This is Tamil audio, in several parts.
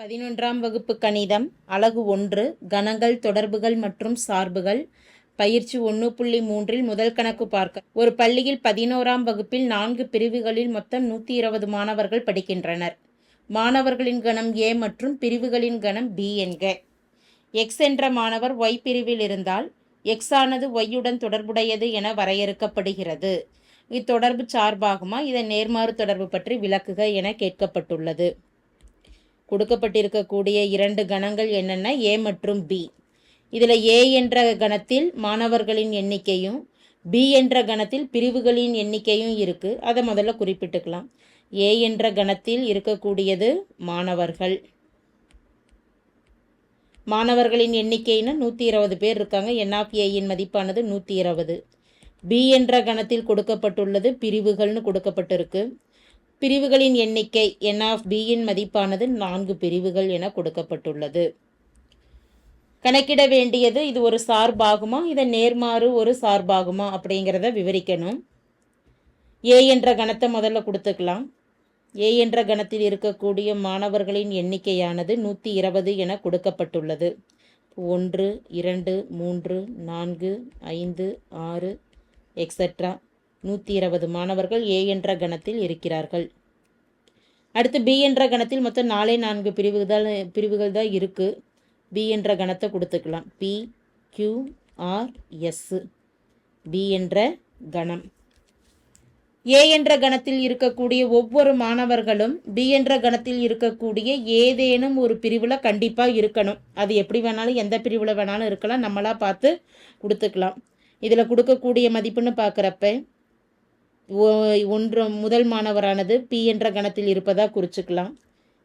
பதினொன்றாம் வகுப்பு கணிதம் அலகு ஒன்று கணங்கள் தொடர்புகள் மற்றும் சார்புகள். பயிற்சி ஒன்று புள்ளி மூன்றில் முதல் கணக்கு பார்க்க. ஒரு பள்ளியில் பதினோராம் வகுப்பில் நான்கு பிரிவுகளில் மொத்தம் நூற்றி இருபது மாணவர்கள் படிக்கின்றனர். மாணவர்களின் கணம் ஏ மற்றும் பிரிவுகளின் கணம் பி என்க. எக்ஸ் என்ற மாணவர் ஒய் பிரிவில் இருந்தால் எக்ஸ் ஆனது ஒய்யுடன் தொடர்புடையது என வரையறுக்கப்படுகிறது. இத்தொடர்பு சார்பாகுமா? இதன் நேர்மாறு தொடர்பு பற்றி விளக்குக என கேட்கப்பட்டுள்ளது. கொடுக்கப்பட்டிருக்கக்கூடிய இரண்டு கணங்கள் என்னென்ன ஏ மற்றும் பி இதில் ஏ என்ற கணத்தில் மாணவர்களின் எண்ணிக்கையும் பி என்ற கணத்தில் பிரிவுகளின் எண்ணிக்கையும் இருக்குது அதை முதல்ல குறிப்பிட்டுக்கலாம். ஏ என்ற கணத்தில் இருக்கக்கூடியது மாணவர்கள். மாணவர்களின் எண்ணிக்கைன்னு நூற்றி இருபது பேர் இருக்காங்க. என் ஆஃப் ஏயின் மதிப்பானது நூற்றி இருபது. பி என்ற கணத்தில் கொடுக்கப்பட்டுள்ளது பிரிவுகள்னு கொடுக்கப்பட்டிருக்கு. பிரிவுகளின் எண்ணிக்கை என் ஆஃப் பியின் மதிப்பானது நான்கு பிரிவுகள் என கொடுக்கப்பட்டுள்ளது. கணக்கிட வேண்டியது இது ஒரு சார்பாகுமா? இதை நேர்மாறு ஒரு சார்பாகுமா அப்படிங்கிறத விவரிக்கணும். ஏ என்ற கணத்தை முதல்ல கொடுத்துக்கலாம். ஏ என்ற கணத்தில் இருக்கக்கூடிய மாணவர்களின் எண்ணிக்கையானது நூற்றி இருபது என கொடுக்கப்பட்டுள்ளது. ஒன்று இரண்டு மூன்று நான்கு ஐந்து ஆறு எக்ஸட்ரா நூற்றி இருபது மாணவர்கள் ஏ என்ற கணத்தில் இருக்கிறார்கள். அடுத்து பி என்ற கணத்தில் மொத்தம் நாலே நான்கு பிரிவுகள் தான் பிரிவுகள் தான் இருக்குது பி என்ற கணத்தை கொடுத்துக்கலாம். P Q R S P என்ற கணம். ஏ என்ற கணத்தில் இருக்கக்கூடிய ஒவ்வொரு மாணவர்களும் பி என்ற கணத்தில் இருக்கக்கூடிய ஏதேனும் ஒரு பிரிவில் கண்டிப்பாக இருக்கணும். அது எப்படி வேணாலும் எந்த பிரிவில் வேணாலும் இருக்கலாம். நம்மளாக பார்த்து கொடுத்துக்கலாம். இதில் கொடுக்கக்கூடிய மதிப்புன்னு பார்க்குறப்ப ஒன்று முதல் மாணவரானது பி என்ற கணத்தில் இருப்பதாக குறிச்சுக்கலாம்.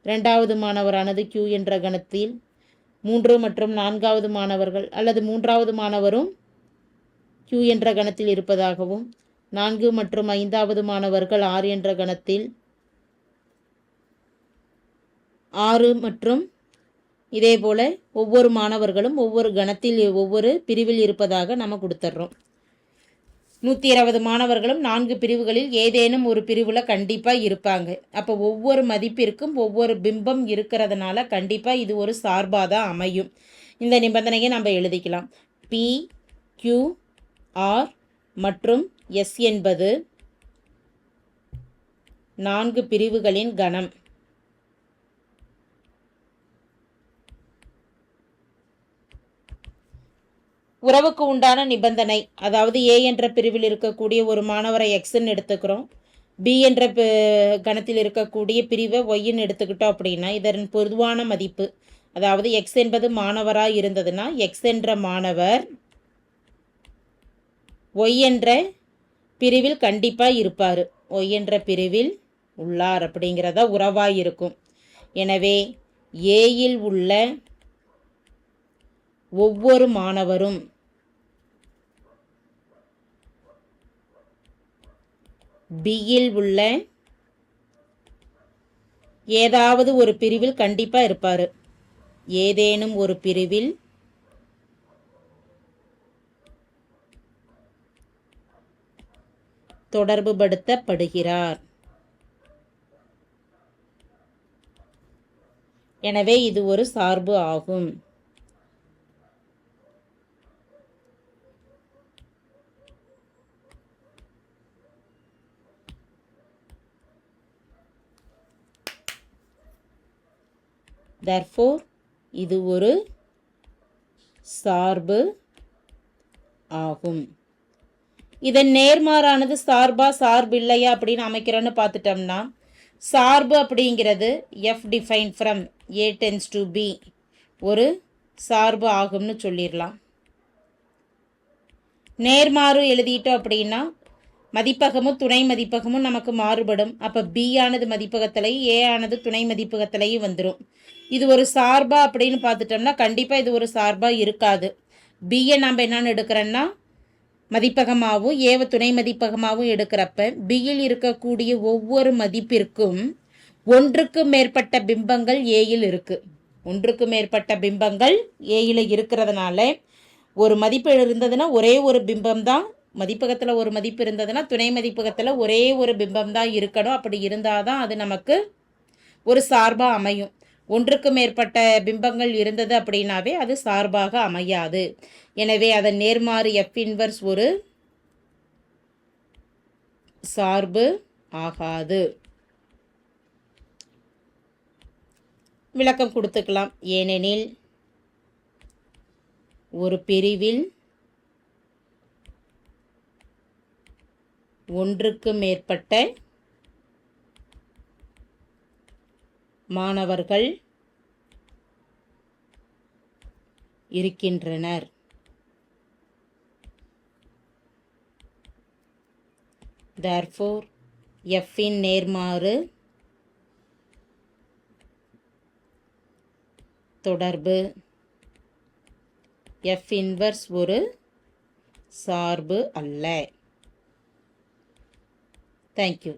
ரெண்டாவது மாணவரானது கியூ என்ற கணத்தில். மூன்று மற்றும் நான்காவது மாணவர்கள் அல்லது மூன்றாவது மாணவரும் கியூ என்ற கணத்தில் இருப்பதாகவும் நான்கு மற்றும் ஐந்தாவது மாணவர்கள் ஆறு என்ற கணத்தில். ஆறு மற்றும் இதேபோல் ஒவ்வொரு மாணவர்களும் ஒவ்வொரு கணத்தில் ஒவ்வொரு பிரிவில் இருப்பதாக நம்ம கொடுத்துட்றோம். நூற்றி இருபது மாணவர்களும் நான்கு பிரிவுகளில் ஏதேனும் ஒரு பிரிவில் கண்டிப்பாக இருப்பாங்க. அப்போ ஒவ்வொரு மதிப்பிற்கும் ஒவ்வொரு பிம்பம் இருக்கிறதுனால கண்டிப்பாக இது ஒரு சார்பாக தான் அமையும். இந்த நிபந்தனையை நம்ம எழுதிக்கலாம். பி கியூ ஆர் மற்றும் எஸ் என்பது நான்கு பிரிவுகளின் கணம். உறவுக்கு உண்டான நிபந்தனை அதாவது ஏ என்ற பிரிவில் இருக்கக்கூடிய ஒரு மாணவரை எக்ஸ்ன்னு எடுத்துக்கிறோம். பி என்ற கணத்தில் இருக்கக்கூடிய பிரிவை ஒய்ன்னு எடுத்துக்கிட்டோம் அப்படின்னா இதன் பொதுவான மதிப்பு அதாவது எக்ஸ் என்பது மாணவராக இருந்ததுன்னா எக்ஸ் என்ற மாணவர் ஒய் என்ற பிரிவில் கண்டிப்பாக இருப்பார். ஒய் என்ற பிரிவில் உள்ளார் அப்படிங்கிறத உறவாக இருக்கும். எனவே ஏயில் உள்ள ஒவ்வொரு மாணவரும் பியில் உள்ள ஏதாவது ஒரு பிரிவில் கண்டிப்பாக இருப்பார். ஏதேனும் ஒரு பிரிவில் தொடர்புபடுத்தப்படுகிறார். எனவே இது ஒரு சார்பு ஆகும். தர்ஃபோர் இது ஒரு சார்பு ஆகும். இதன் நேர்மாறானது சார்பா சார்பு இல்லையா அப்படின்னு அமைக்கிறோன்னு பார்த்துட்டோம்னா சார்பு அப்படிங்கிறது F define from A tends to B ஒரு சார்பு ஆகும்னு சொல்லிடலாம். நேர்மாறு எழுதிட்டோம் அப்படின்னா மதிப்பகமும் துணை மதிப்பகமும் நமக்கு மாறுபடும். அப்போ பி ஆனது மதிப்பகத்திலையும் ஏ ஆனது துணை மதிப்பகத்திலையும் வந்துடும் இது ஒரு சார்பா அப்படின்னு பார்த்துட்டோம்னா கண்டிப்பாக இது ஒரு சார்பாக இருக்காது. பியை நாம் என்னென்னு எடுக்கிறோன்னா மதிப்பகமாகவும் ஏவ துணை மதிப்பகமாகவும் எடுக்கிறப்ப பியில் இருக்கக்கூடிய ஒவ்வொரு மதிப்பிற்கும் ஒன்றுக்கு மேற்பட்ட பிம்பங்கள் ஏயில் இருக்குது ஒன்றுக்கு மேற்பட்ட பிம்பங்கள் ஏயில் இருக்கிறதுனால ஒரு மதிப்பு இருந்ததுன்னா ஒரே ஒரு பிம்பம் தான் மதிப்பகத்தில் ஒரு மதிப்பு இருந்ததுன்னா துணை மதிப்பகத்தில் ஒரே ஒரு பிம்பம் தான் இருக்கணும். அப்படி இருந்தால் தான் அது நமக்கு ஒரு சார்பாக அமையும். ஒன்றுக்கு மேற்பட்ட பிம்பங்கள் இருந்தது அப்படின்னாவே அது சார்பாக அமையாது. எனவே அதன் நேர்மாறு எஃப் இன்வர்ஸ் ஒரு சார்பு ஆகாது. விளக்கம் கொடுத்துக்கலாம். ஏனெனில் ஒரு பிரிவில் ஒன்றுக்கு மேற்பட்ட மாணவர்கள் இருக்கின்றனர். Therefore எஃப்பின் நேர்மாறு தொடர்பு. எஃப் இன்வர்ஸ் ஒரு சார்பு அல்ல. தேங்க்யூ